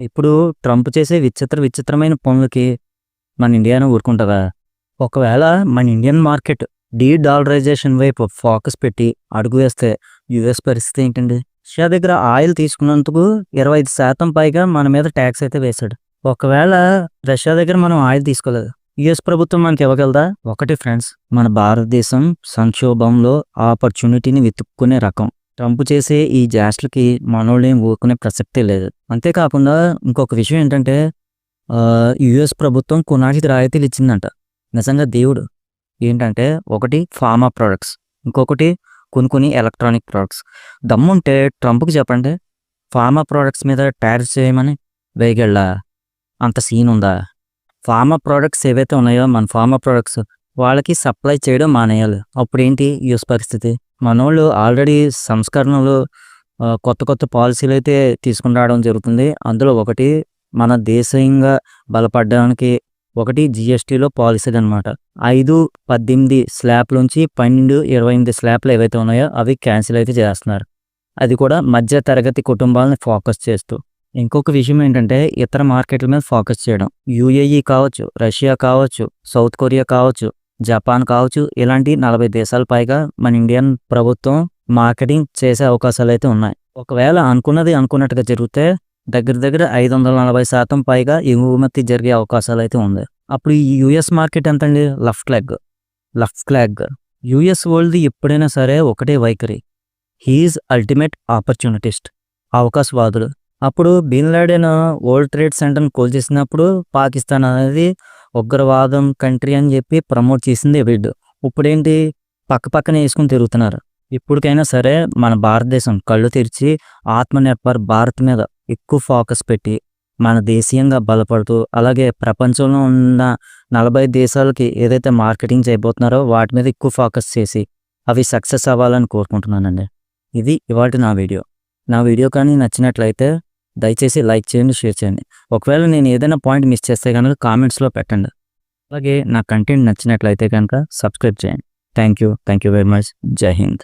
ఇప్పుడు ట్రంప్ చేసే విచిత్ర విచిత్రమైన పనులకి మన ఇండియాను ఊరుకుంటుందా? ఒకవేళ మన ఇండియన్ మార్కెట్ డీ డాలరైజేషన్ వైపు ఫోకస్ పెట్టి అడుగు వేస్తే యుఎస్ పరిస్థితి ఏంటండి? రష్యా దగ్గర ఆయిల్ తీసుకున్నందుకు ఇరవై ఐదు శాతం పైగా మన మీద ట్యాక్స్ అయితే వేశాడు. ఒకవేళ రష్యా దగ్గర మనం ఆయిల్ తీసుకోలేదు యుఎస్ ప్రభుత్వం మనకి ఇవ్వగలదా? ఒకటి ఫ్రెండ్స్ మన భారతదేశం సంక్షోభంలో ఆపర్చునిటీని వెతుక్కునే రకం. ట్రంప్ చేసే ఈ జాస్ట్లకి మనోళ్ళేం ఊరుకునే ప్రసక్తే లేదు. అంతేకాకుండా ఇంకొక విషయం ఏంటంటే యుఎస్ ప్రభుత్వం కొనాటికి రాయితీలు ఇచ్చిందంట. నిజంగా దేవుడు. ఏంటంటే ఒకటి ఫార్మా ప్రోడక్ట్స్ ఇంకొకటి కొన్ని కొన్ని ఎలక్ట్రానిక్ ప్రోడక్ట్స్. దమ్ముంటే ట్రంప్కి చెప్పండి ఫార్మా ప్రోడక్ట్స్ మీద ట్యారిఫ్ చేయమని వేయగల అంత సీన్ ఉందా ఫార్మా ప్రోడక్ట్స్ ఏవైతే ఉన్నాయో మన ఫార్మా ప్రోడక్ట్స్ వాళ్ళకి సప్లై చేయడం మానేయాలి. అప్పుడు ఏంటి యూస్ పరిస్థితి. మనోళ్ళు ఆల్రెడీ సంస్కరణలు కొత్త కొత్త పాలసీలు అయితే తీసుకుని రావడం జరుగుతుంది. అందులో ఒకటి మన దేశీయంగా బలపడడానికి ఒకటి జిఎస్టీలో పాలసీలు అనమాట ఐదు పద్దెనిమిది స్లాబ్లోంచి పన్నెండు ఇరవై ఎనిమిది స్లాబ్లు ఏవైతే ఉన్నాయో అవి క్యాన్సిల్ అయితే చేస్తున్నారు. అది కూడా మధ్య తరగతి కుటుంబాలని ఫోకస్ చేస్తూ. ఇంకొక విషయం ఏంటంటే ఇతర మార్కెట్ల మీద ఫోకస్ చేయడం. యుఏఈ కావచ్చు రష్యా కావచ్చు సౌత్ కొరియా కావచ్చు జపాన్ కావచ్చు ఇలాంటి నలభై దేశాల పైగా మన ఇండియన్ ప్రభుత్వం మార్కెటింగ్ చేసే అవకాశాలు అయితే ఉన్నాయి. ఒకవేళ అనుకున్నది అనుకున్నట్టుగా జరిగితే దగ్గర దగ్గర ఐదు వందల నలభై శాతం పైగా ఎగుమతి జరిగే అవకాశాలు అయితే ఉంది. అప్పుడు ఈ యుఎస్ మార్కెట్ ఎంత అండి left leg. Left leg. US world ఎప్పుడైనా సరే ఒకటే వైఖరి. హీఈస్ అల్టిమేట్ ఆపర్చునిటిస్ట్ అవకాశవాదుడు. అప్పుడు బిన్ లాడెన్ వరల్డ్ ట్రేడ్ సెంటర్ని కోల్ చేసినప్పుడు పాకిస్తాన్ అనేది ఉగ్రవాదం కంట్రీ అని చెప్పి ప్రమోట్ చేసింది వీడు. ఇప్పుడేంటి? పక్క పక్కన వేసుకుని తిరుగుతున్నారు. ఇప్పటికైనా సరే మన భారతదేశం కళ్ళు తెరిచి ఆత్మనిర్భర్ భారత్ మీద ఎక్కువ ఫోకస్ పెట్టి మన దేశీయంగా బలపడుతూ అలాగే ప్రపంచంలో ఉన్న నలభై దేశాలకి ఏదైతే మార్కెటింగ్ చేయబోతున్నారో వాటి మీద ఎక్కువ ఫోకస్ చేసి అవి సక్సెస్ అవ్వాలని కోరుకుంటున్నానండి. ఇది ఇవాటి నా వీడియో. నా వీడియో కానీ నచ్చినట్లయితే దయచేసి లైక్ చేయండి షేర్ చేయండి. ఒకవేళ నేను ఏదైనా పాయింట్ మిస్ చేస్తే కనుక కామెంట్స్లో పెట్టండి. అలాగే నా కంటెంట్ నచ్చినట్లయితే కనుక సబ్స్క్రైబ్ చేయండి. Thank you. Thank you very much. Jai Hind.